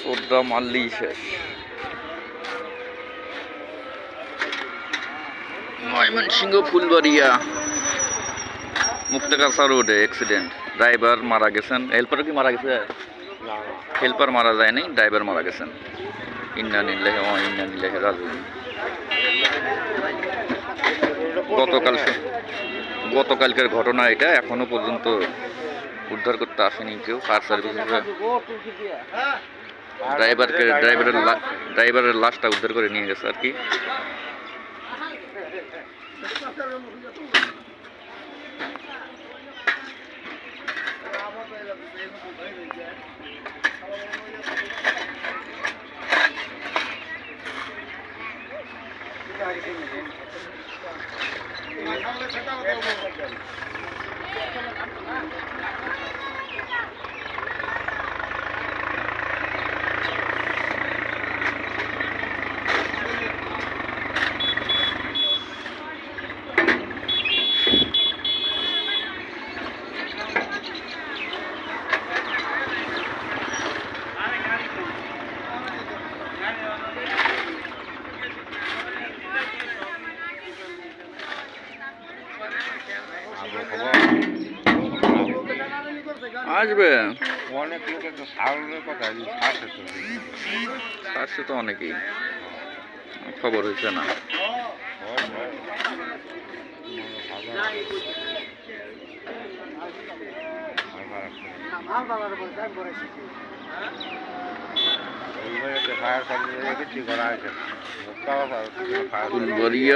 Soda মারলেই শেষ। ময়মনসিংহ ফুলবাড়িয়া মুক্তাগাছা রোডে অ্যাক্সিডেন্ট ড্রাইভার মারা গেছেন। হেল্পারও কি মারা গেছে? হেল্পার মারা যায়নি ড্রাইভার মারা গেছেন। ইন্না নিল্লাহি ও ইন্না নিল্লাহি রাজিউন। গতকাল গতকালকের ঘটনা এটা, এখনও পর্যন্ত উদ্ধার করতে আসেনি কেউ, কার সার্ভিস ড্রাইভারকে, ড্রাইভারের ড্রাইভারের লাশটা উদ্ধার করে নিয়ে গেছে আর কি। আসবে? অনেক লোকের তো কথা সারছে তো। আসছে তো অনেকেই। খবর হয়েছে না।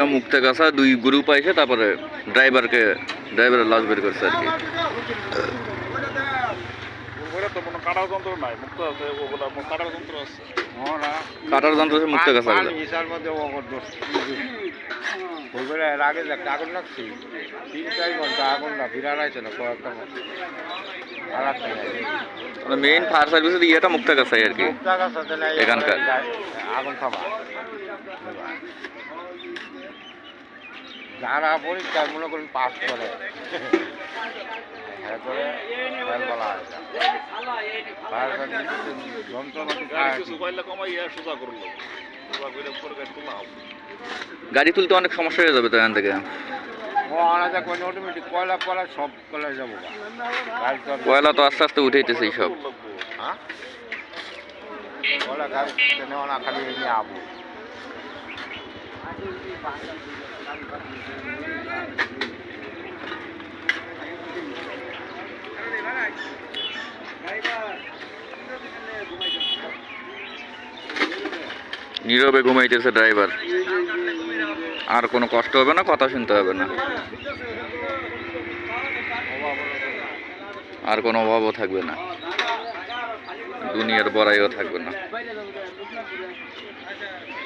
মুক্তাগাছা দুই গ্রুপ আইছে তারপরে ড্রাইভারকে ড্রাইভারের লাশ বের করছে আর কি। ওগুলো তো কোনো কাটার যন্ত্র নাই মুক্ত আছে ওগুলো কাটার যন্ত্র আছে। ওরা কাটার যন্ত্র আছে মুক্তাগাছা পানি ইসার মধ্যে ও দোষ ওইগুলো এর আগে দেখ আগুন লাগছি। তিন চার ঘণ্টা আগুন না বিরাট আছে না কয়েকটা আর মেইন ফায়ার সার্ভিসের ইয়েটা আর কি। এখানকার। আগুন থামা। যারা পরীক্ষায় মনে করুন পাস করে। হয় গাড়ি তুলতে অনেক সমস্যা হয়ে যাবে তো এখান থেকে। কয়লা কয়লা সব কয়লা যাব তো কয়লা তো আস্তে আস্তে উঠেইতেছে সব হ্যাঁ কয়লা গাড়ি নেওয়া না খালি নিয়ে আবু। নীরবে ঘুমাইতেছে ড্রাইভার। আর কোনো কষ্ট হবে না, কথা শুনতে হবে না। আর কোনো অভাবও থাকবে না। দুনিয়ার বড়াইও থাকবে না।